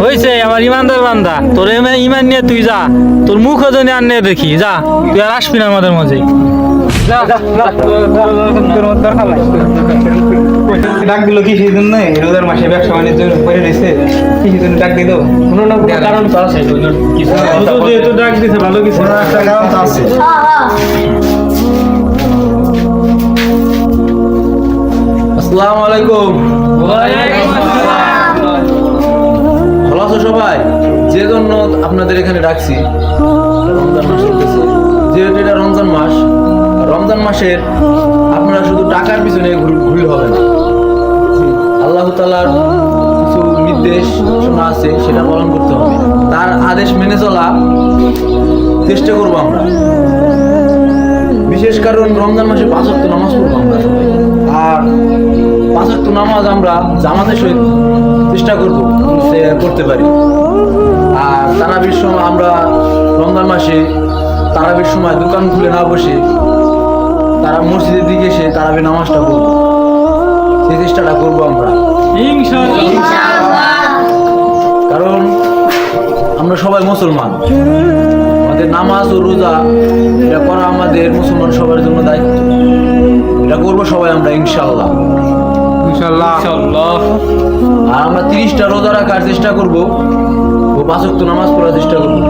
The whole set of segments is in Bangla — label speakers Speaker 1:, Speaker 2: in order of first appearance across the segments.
Speaker 1: হয়েছে আমার ইমানদার বান্দা। তোর ইমান নিয়ে তুই যা। তোর মুখ যদি আর নিয়ে দেখি। যা তুই আর আসবি না আমাদের মাঝে।
Speaker 2: ডাক দিল কি সেই জন্য রোজার মাসে ব্যবসা বাণিজ্য করে রয়েছে কি সেই জন্য ডাক দিল।
Speaker 1: কোনো না কারণ তো আছে। যেহেতু ডাক দিছে ভালো কিছু।
Speaker 2: একটা কারণ তো আছে।
Speaker 3: আসসালামু আলাইকুম। আছো সবাই? যে জন্য আপনাদের এখানে ডাকছি। যেহেতু এটা রমজান মাস, রমজান মাসের আপনারা শুধু টাকার পিছনে ঘুর- হবে না। আল্লাহ তালার কিছু নির্দেশ শোনা আছে, সেটা পালন করতে হবে। তার আদেশ মেনে চলা চেষ্টা করব আমরা। বিশেষ কারণ রমজান মাসে পাঁচ নামাজ পড়ব আমরা আর পাঁচ ওয়াক্ত নামাজ আমরা জামাতের সহিত চেষ্টা করব করতে পারি। আর তারাবির সময় আমরা রমজান মাসে তারাবির সময় দোকান খুলে না বসে তারা মসজিদের দিকে এসে তারাবি নামাজটা করব সেই চেষ্টাটা করব আমরা। কারণ আমরা সবাই মুসলমান। আমাদের নামাজ ও রোজা এটা করা আমাদের মুসলমান সবার জন্য দায়িত্ব। এটা করব সবাই আমরা ইনশাল্লাহ
Speaker 2: ইনশাল্লাহ
Speaker 3: আর আমরা তিরিশটা রোজা রাখার চেষ্টা করব ও পাঁচক্ত নামাজ পড়ার চেষ্টা করব।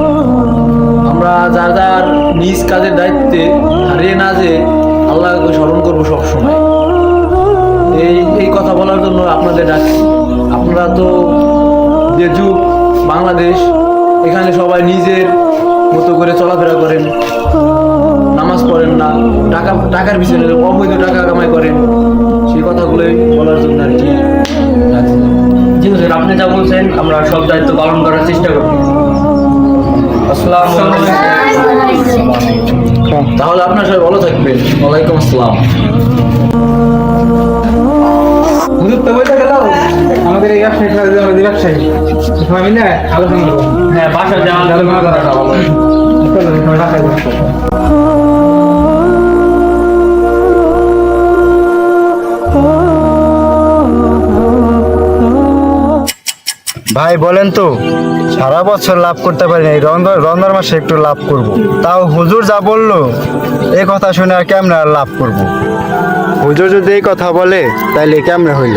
Speaker 3: আমরা যার যার নিজ কাজের দায়িত্বে হারিয়ে না যে আল্লাহকে স্মরণ করব সবসময়। এই এই কথা বলার জন্য আপনাদের ডাকছি। আপনারা তো যে যুগ বাংলাদেশ, এখানে সবাই নিজের মতো করে চলাফেরা করেন, নামাজ পড়েন না, টাকা, টাকার পিছনে অবৈধ টাকা কামাই করেন। সেই কথাগুলোই বলার জন্য আর কি।
Speaker 1: জি হুজুর আপনি যা বলছেন আমরা সব দায়িত্ব পালন করার চেষ্টা করব। আসসালামু আলাইকুম।
Speaker 3: তাহলে আপনার সবাই ভালো থাকবেন। ওয়ালাইকুম আসসালাম।
Speaker 2: হুজুর তো বলতে গেল আমাদের এই ব্যবসায়ী আমাদের ব্যবসায়ী। সবাই মিলে আলোচনা করব।
Speaker 1: হ্যাঁ বাসা যাওয়া
Speaker 2: আলোচনা করাটা ভালো বাসায়
Speaker 4: ভাই, বলেন তো, সারা বছর লাভ করতে পারি না রমজান রমজান মাসে একটু লাভ করব। তাও হুজুর যা বলল এ কথা শুনে আর কেমন আর লাভ করব। হুজুর যদি এই কথা বলে, তাইলে কেমন হইল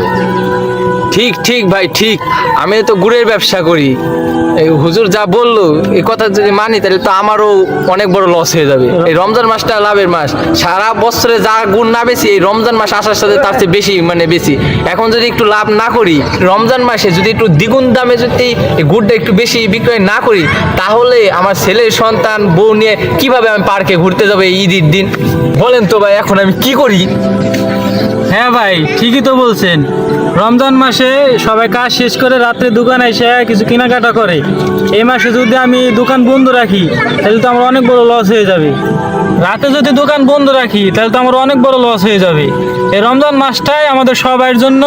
Speaker 5: ঠিক ঠিক ভাই, ঠিক। আমি তো গুড়ের ব্যবসা করি। এই হুজুর যা বলল, এই কথা যদি মানি, তাহলে তো আমারও অনেক বড় লস হয়ে যাবে। এই রমজান মাসটা লাভের মাস। সারা বছরে যা গুড় না বেশি, এই রমজান মাস আসার সাথে তার চেয়ে বেশি মানে বেশি। এখন যদি একটু লাভ না করি, রমজান মাসে যদি একটু দ্বিগুণ দামে যদি গুড়টা একটু বেশি বিক্রয় না করি, তাহলে আমার ছেলের সন্তান, বউ নিয়ে কীভাবে আমি পার্কে ঘুরতে যাব এই ঈদের দিন? বলেন তো ভাই, এখন আমি কি করি?
Speaker 1: হ্যাঁ ভাই, ঠিকই তো বলছেন। রমজান মাসে সবাই কাজ শেষ করে রাত্রে দোকানে এসে কিছু কেনাকাটা করে। এই মাসে যদি আমি দোকান বন্ধ রাখি, তাহলে তো আমার অনেক বড় লস হয়ে যাবে। রাতে যদি দোকান বন্ধ রাখি, তাহলে তো আমার অনেক বড় লস হয়ে যাবে। এই রমজান মাসটাই আমাদের সবার জন্য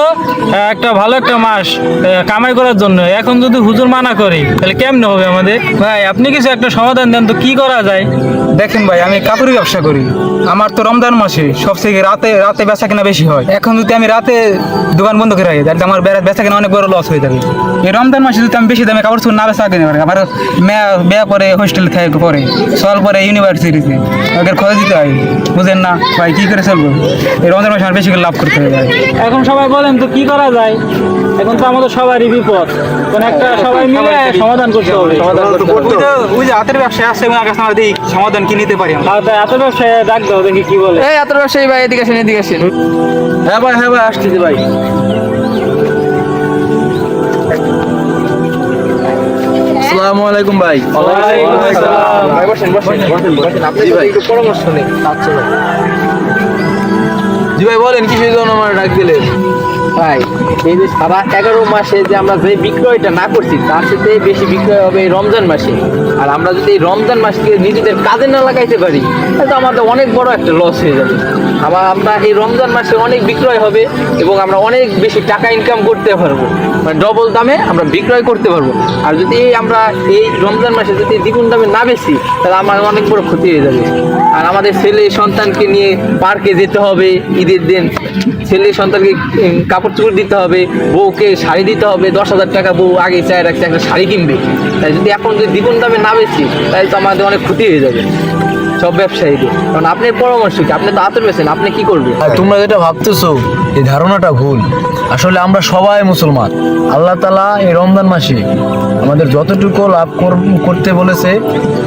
Speaker 1: একটা ভালো একটা মাস কামাই করার জন্য। এখন যদি হুজুর মানা করে, তাহলে কেমনে হবে আমাদের? ভাই, আপনি কিছু একটা সমাধান দেন তো, কি করা যায়?
Speaker 2: দেখেন ভাই, আমি কাপড়ের ব্যবসা করি। আমার তো রমজান মাসে সবথেকে রাতে রাতে বেচা কেনা বেশি হয়। এখন যদি আমি রাতে দোকান বন্ধ করে রাখি, তাহলে আমার বেচা কেনা অনেক বড় লস হয়ে যাবে। এই রমজান মাসে যদি আমি বেশি দামে কাপড় চোপড় না বেচা কিনে পারি আমার মেয়া বিয়া পরে হোস্টেল থেকে পরে সল পরে ইউনিভার্সিটিতে ওদের খরচ দিতে হয়। বুঝেন না? ভাই কি করে চলবো? এই রমজান মাসে আমার বেশি করে লাভ করতে হবে ভাই।
Speaker 1: এখন সবাই বলেন তো কি করা যায়? এখন তো আমাদের সবারই বিপদ। কোন একটা সবাই মিলে সমাধান করতে হবে।
Speaker 2: ওই যে ওই যে হাতের ব্যবসা আছে ওনার কাছে আমরা দিই সমাধান কি নিতে পারি আমরা।
Speaker 1: এত ব্যবসায় ডাক দাও দেখি কি বলে?
Speaker 5: এই এত ব্যবসায়ী ভাই এদিকে আসেন এদিকে আসেন।
Speaker 3: হ্যাঁ ভাই হ্যাঁ ভাই আসতেছি ভাই। আসসালামু আলাইকুম ভাই। জি ভাই জি ভাই বলেন কি সেই জন্য আমার ডাক দিলেন?
Speaker 5: ভাই, এই যে সারা এগারো মাসে যে আমরা যে বিক্রয়টা না করছি, তার সাথে বেশি বিক্রয় হবে এই রমজান মাসে। আর আমরা যদি এই রমজান মাসকে নিজেদের কাজে না লাগাইতে পারি, তাহলে আমাদের অনেক বড় একটা লস হয়ে যাবে। আবার আমরা এই রমজান মাসে অনেক বিক্রয় হবে এবং আমরা অনেক বেশি টাকা ইনকাম করতে পারব। মানে ডবল দামে আমরা বিক্রয় করতে পারব। আর যদি আমরা এই রমজান মাসে যদি দ্বিগুণ দামে না বেশি তাহলে আমার অনেক বড় ক্ষতি হয়ে যাবে। আর আমাদের ছেলে সন্তানকে নিয়ে পার্কে যেতে হবে ঈদের দিন। ছেলে সন্তানকে কাপড় কাপড় চোপড় দিতে হবে, বউকে শাড়ি দিতে হবে, দশ হাজার টাকা বউ আগে চায় রাখছে একটা শাড়ি কিনবে। তাই যদি এখন যদি দ্বিগুণ দামে না বেশি তাহলে তো আমাদের অনেক ক্ষতি হয়ে যাবে। সব ব্যবসায়ীদের কারণ আপনার পরামর্শ কি? আপনি তো আতর বেছেন আপনি কি করবেন?
Speaker 3: তোমরা যেটা ভাবতেছো এই ধারণাটা ভুল। আসলে আমরা সবাই মুসলমান। আল্লাহ তালা এই রমজান মাসে আমাদের যতটুকু লাভ কর- করতে বলেছে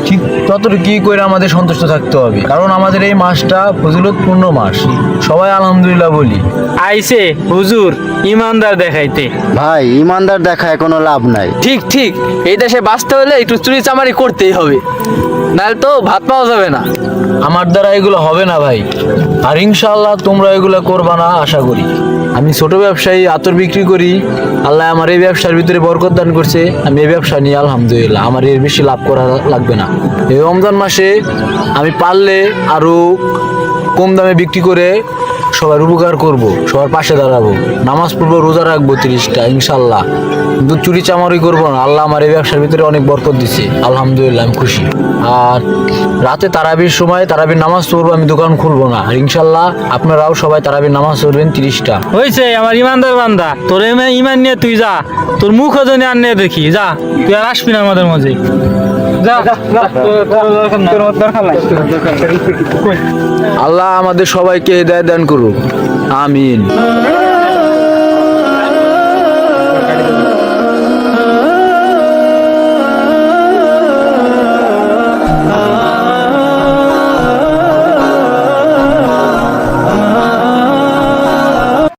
Speaker 3: ঠিক ততটুকুই করে আমাদের সন্তুষ্ট থাকতে হবে। কারণ আমাদের এই মাসটা ফজিলতপূর্ণ মাস। সবাই আলহামদুলিল্লাহ বলি।
Speaker 1: আইসে হুজুর ইমানদার দেখাইতে।
Speaker 4: ভাই ইমানদার দেখায় কোনো লাভ নাই।
Speaker 5: ঠিক ঠিক। এই দেশে বাঁচতে হলে একটু চুরি চামারি করতেই হবে। নাহলে তো ভাত পাওয়া যাবে না।
Speaker 3: আমার দ্বারা এগুলো হবে না ভাই। আর ইনশাল্লাহ তোমরা এগুলো করবা না আশা করি। আমি ছোট ব্যবসায়ী আতর বিক্রি করি। আল্লাহ আমার এই ব্যবসার ভিতরে বরকত দান করছে। আমি এই ব্যবসা নিয়ে আলহামদুলিল্লাহ আমার এর বেশি লাভ করা লাগবে না। এই রমজান মাসে আমি পারলে আরও কম দামে বিক্রি করে সবার উপকার করব, সবার পাশে দাঁড়াবো। নামাজ পড়ব, রোজা রাখব তিরিশটা ইনশাল্লাহ কিন্তু চুরি চামারি করব না। আল্লাহ আমার এই ব্যবসার ভিতরে অনেক বরকত দিচ্ছে আলহামদুলিল্লাহ, আমি খুশি। আর রাতে তারাবির সময় তারাবির নামাজ পড়ব, আমি দোকান খুলবো না। আর ইনশাল্লাহ আপনারাও সবাই তারাবির নামাজ পড়বেন তিরিশটা।
Speaker 1: হয়েছে আমার ইমানদার বান্দা। তোর ইমান নিয়ে তুই যা। তোর মুখ হজনে আর নিয়ে দেখি। যা, তুই আর আসবি না আমাদের মাঝে।
Speaker 3: আল্লাহ আমাদের সবাইকে হৃদয় দান করুক। আমিন।